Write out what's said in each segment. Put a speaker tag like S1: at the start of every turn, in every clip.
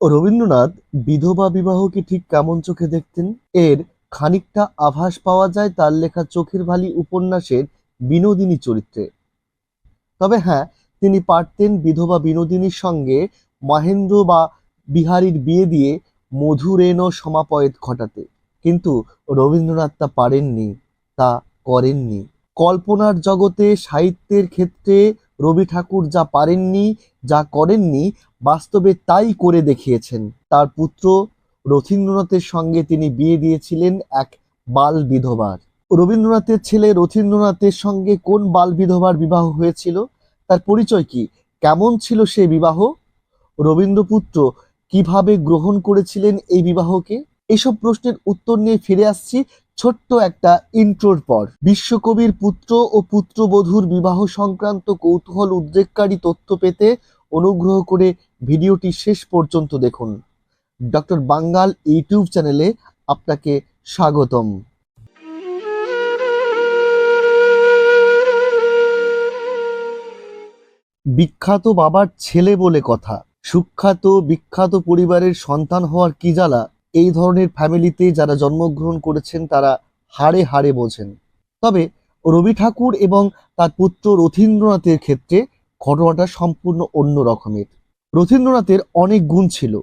S1: রবীন্দ্রনাথ বিধবা বিবাহকে ঠিক কেমন চোখে দেখতেন? এর খানিকটা আভাস পাওয়া যায় তার লেখা চোখের ভালি উপন্যাসের বিনোদিনী চরিত্রে। তবে হ্যাঁ তিনি পারতেন বিধবা বিনোদিনীর সঙ্গে মহেন্দ্র বা বিহারীর বিয়ে দিয়ে মধুরেণ সমাপয়েত ঘটাতে। কিন্তু রবীন্দ্রনাথ তা পারেননি, তা করেননি। কল্পনার জগতে সাহিত্যের ক্ষেত্রে রবি ঠাকুর যা পারেননি, যা করেননি বাস্তবে তাই করে দেখিয়েছেন। তার পুত্র রথীন্দ্রনাথের সঙ্গে তিনি বিয়ে দিয়েছিলেন এক বাল বিধবার রবীন্দ্রনাথের ছেলে রথীন্দ্রনাথের সঙ্গে কোন বাল বিধবার বিবাহ হয়েছিল? তার পরিচয় কি? কেমন ছিল সে বিবাহ? রবীন্দ্রপুত্র কীভাবে গ্রহণ করেছিলেন এই বিবাহকে? এসব প্রশ্নের উত্তর নিয়ে ফিরে আসছি ছোট্ট একটা ইন্ট্রোর পর। বিশ্বকবির পুত্র ও পুত্রবধূর বিবাহ সংক্রান্ত কৌতূহল উদ্রেককারী তথ্য পেতে অনুগ্রহ করে ভিডিওটি শেষ পর্যন্ত দেখুন। ডক্টর বাঙ্গাল ইউটিউব চ্যানেলে আপনাকে স্বাগতম। বিখ্যাত বাবার ছেলে বলে কথা। সুখ্যাত, বিখ্যাত পরিবারের সন্তান হওয়ার কি জ্বালা? এই ধরনের ফ্যামিলিতে যারা জন্মগ্রহণ করেছেন, তারা হাড়ে হাড়ে বোঝেন। তবে রবি ঠাকুর এবং তার পুত্র রথীন্দ্রনাথের ক্ষেত্রে ঘটনাটা সম্পূর্ণ অন্য রকমের। রথীন্দ্রনাথের অনেক গুণ ছিল।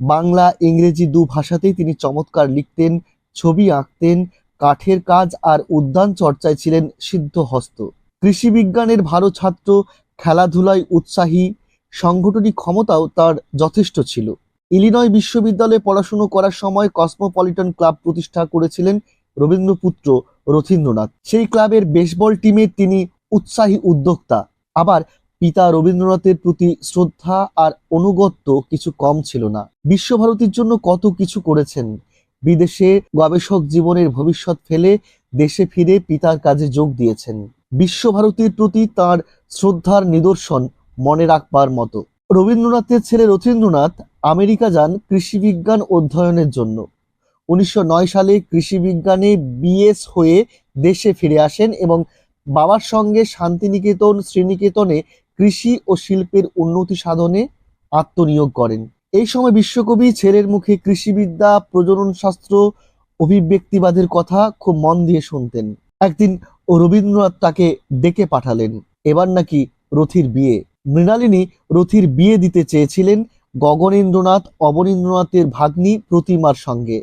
S1: বাংলা, ইংরেজি দু ভাষাতেই তিনি চমৎকার লিখতেন, ছবি আঁকতেন, কাঠের কাজ আর উদ্যান চর্চায় ছিলেন সিদ্ধহস্ত। কৃষি বিজ্ঞানের ভালো ছাত্র, খেলাধুলায় উৎসাহী, সাংগঠনিক ক্ষমতাও তার যথেষ্ট ছিল। ইলিনয় বিশ্ববিদ্যালয়ে পড়াশুনো করার সময় কসমোপলিটন ক্লাব প্রতিষ্ঠা করেছিলেন রবীন্দ্রপুত্র রথীন্দ্রনাথ। সেই ক্লাবের বেসবল টিমে তিনি উৎসাহী উদ্যোক্তা। আবার পিতা রবীন্দ্রনাথের প্রতি শ্রদ্ধা আর অনুগত্য কিছু কম ছিল না। বিশ্বভারতীর জন্য কত কিছু করেছেন? বিদেশে গবেষক জীবনের ভবিষ্যৎ ফেলে দেশে ফিরে পিতার কাজে যোগ দিয়েছেন। বিশ্বভারতীর প্রতি তার শ্রদ্ধার নিদর্শন মনে রাখবার মতো। রবীন্দ্রনাথের ছেলে রথীন্দ্রনাথ আমেরিকা যান কৃষিবিজ্ঞান অধ্যয়নের জন্য। উনিশশো নয় সালে কৃষিবিজ্ঞানে বিএস হয়ে দেশে ফিরে আসেন এবং বাবার সঙ্গে শান্তিনিকেতন, শ্রীনিকেতনে কৃষি ও শিল্পের উন্নতি সাধনে আত্মনিয়োগ করেন। এই সময় বিশ্বকবি ছেলের মুখে কৃষিবিদ্যা, প্রজনন শাস্ত্র, অভিব্যক্তিবাদের কথা খুব মন দিয়ে শুনতেন। একদিন রবীন্দ্রনাথ তাকে ডেকে পাঠালেন। এবার নাকি রথির বিয়ে। মৃণালিনী রথির বিয়ে দিতে চেয়েছিলেন গগনেন্দ্রনাথ, অবনীন্দ্রনাথের ভাগ্নি প্রতিমার সঙ্গে।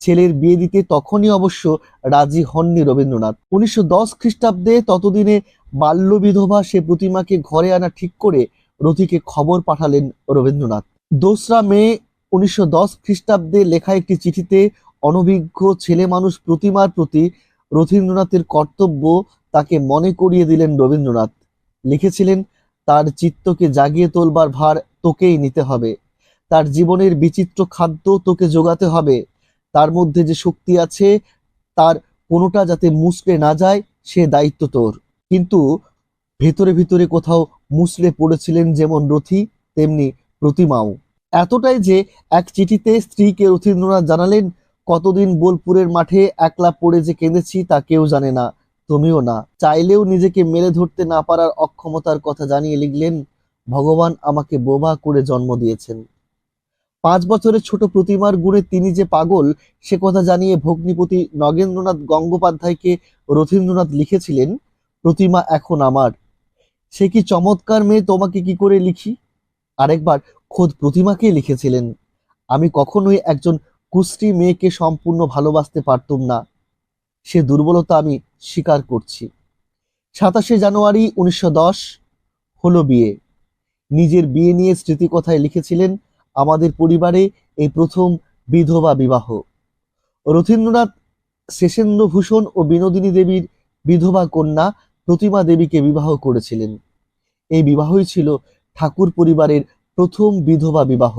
S1: ছেলের বিয়ে দিতে তখনই অবশ্য রাজি হননি রবীন্দ্রনাথ। উনিশশো দশ খ্রিস্টাব্দে ততদিনে বাল্য বিধবা সে প্রতিমাকে ঘরে আনা ঠিক করে রথিকে খবর পাঠালেন রবীন্দ্রনাথ। দোসরা মে উনিশশো দশ খ্রিস্টাব্দে লেখা একটি চিঠিতে অনভিজ্ঞ ছেলে মানুষ প্রতিমার প্রতি রথীন্দ্রনাথের কর্তব্য তাকে মনে করিয়ে দিলেন রবীন্দ্রনাথ। লিখেছিলেন, তার চিত্তকে জাগিয়ে তোলবার ভার তোকেই নিতে হবে। তার জীবনের বিচিত্র খাদ্য তোকে যোগাতে হবে। তার মধ্যে যে শক্তি আছে, তার কোনোটা যাতে মুসড়ে না যায়, সে দায়িত্ব তোর। কিন্তু ভেতরে ভিতরে কোথাও মুসড়ে পড়েছিলেন যেমন রথি, তেমনি প্রতিমাও। এতটাই যে এক চিঠিতে স্ত্রীকে রথীন্দ্রনাথ জানালেন, কতদিন বোলপুরের মাঠে একলা পড়ে যে কেঁদেছি তা কেউ জানে না, তুমিও না। চাইলেও নিজেকে মেলে ধরতে না পারার অক্ষমতার কথা জানিয়ে লিখলেন, ভগবান আমাকে বোবা করে জন্ম দিয়েছেন। পাঁচ বছরের ছোট প্রতিমার গুণে তিনি যে পাগল, সে কথা জানিয়ে ভগ্নিপতি নগেন্দ্রনাথ গঙ্গোপাধ্যায়কে রথীন্দ্রনাথ লিখেছিলেন প্রতিমা এখন আমার। সে কি চমৎকার মেয়ে তোমাকে কি করে লিখি? আরেকবার, খোদ প্রতিমাকে লিখেছিলেন? আমি কখনোই একজন কুষ্টি মেয়েকে সম্পূর্ণ ভালোবাসতে পারতুম না। সে দুর্বলতা আমি স্বীকার করছি। সাতাশে জানুয়ারি উনিশশো দশ, হলো বিয়ে। নিজের বিয়ে নিয়ে স্মৃতিকথায় লিখেছিলেন আমাদের পরিবারে এই প্রথম বিধবা বিবাহ। রথীন্দ্রনাথ, শেষেন্দ্রভূষণ ও বিনোদিনী দেবীর বিধবা কন্যা প্রতিমা দেবীকে বিবাহ করেছিলেন। এই বিবাহই ছিল ঠাকুর পরিবারের প্রথম বিধবা বিবাহ।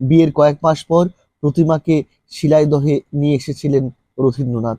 S1: বিয়ের কয়েক মাস পর প্রতিমাকে শিলাইদহে নিয়ে এসেছিলেন রথীন্দ্রনাথ।